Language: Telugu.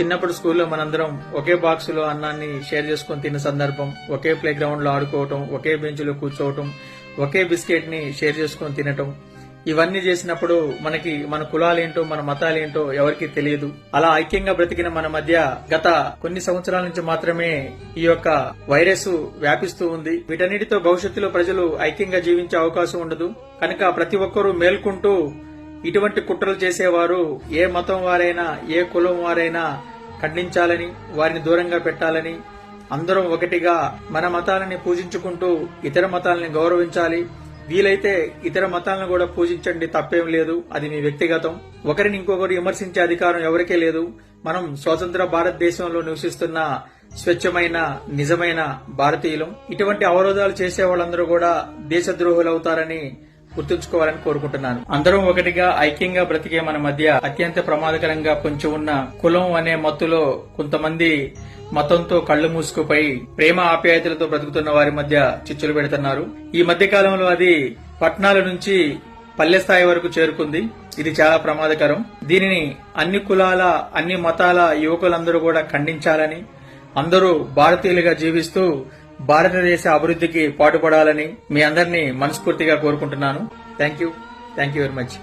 చిన్నప్పుడు స్కూల్లో మనందరం ఒకే బాక్స్లో అన్నాన్ని షేర్ చేసుకుని తిన్న సందర్భం ఒకే ప్లే గ్రౌండ్లో ఆడుకోవటం ఒకే బెంచ్లో కూర్చోవటం ఒకే బిస్కెట్ని షేర్ చేసుకుని తినటం. ఇవన్నీ చేసినప్పుడు మనకి మన కులాలేంటో మన మతాలేంటో ఎవరికి తెలియదు. అలా ఐక్యంగా బ్రతికిన మన మధ్య గత కొన్ని సంవత్సరాల నుంచి మాత్రమే ఈ యొక్క వైరస్ వ్యాపిస్తూ ఉంది. వీటన్నిటితో భవిష్యత్తులో ప్రజలు ఐక్యంగా జీవించే అవకాశం ఉండదు. కనుక ప్రతి ఒక్కరూ మేల్కొంటూ ఇటువంటి కుట్రలు చేసేవారు ఏ మతం వారైనా ఏ కులం వారైనా ఖండించాలని వారిని దూరంగా పెట్టాలని అందరం ఒకటిగా మన మతాలని పూజించుకుంటూ ఇతర మతాలని గౌరవించాలి. వీలైతే ఇతర మతాలను కూడా పూజించండి తప్పేం లేదు. అది మీ వ్యక్తిగతం. ఒకరిని ఇంకొకరు విమర్శించే అధికారం ఎవరికే లేదు. మనం స్వతంత్ర భారతదేశంలో నివసిస్తున్న స్వచ్ఛమైన నిజమైన భారతీయులం. ఇటువంటి అవరోధాలు చేసే వాళ్ళందరూ కూడా దేశద్రోహులవుతారని అవుతారని గుర్తుంచుకోవాలని కోరుకుంటున్నాను. అందరం ఒకటిగా ఐక్యంగా బ్రతికే మన మధ్య అత్యంత ప్రమాదకరంగా పొంచి ఉన్న కులం అనే మత్తులో కొంతమంది మతంతో కళ్ళు మూసుకుపోయి ప్రేమ ఆప్యాయతలతో బ్రతుకుతున్న వారి మధ్య చిచ్చులు పెడుతున్నారు. ఈ మధ్య కాలంలో అది పట్టణాల నుంచి పల్లె స్థాయి వరకు చేరుకుంది. ఇది చాలా ప్రమాదకరం. దీనిని అన్ని కులాల అన్ని మతాల యువకులందరూ కూడా ఖండించాలని అందరూ భారతీయులుగా జీవిస్తూ భారతదేశ అభివృద్ధికి పాటుపడాలని మీ అందరినీ మనస్ఫూర్తిగా కోరుకుంటున్నాను. Thank you thank you very much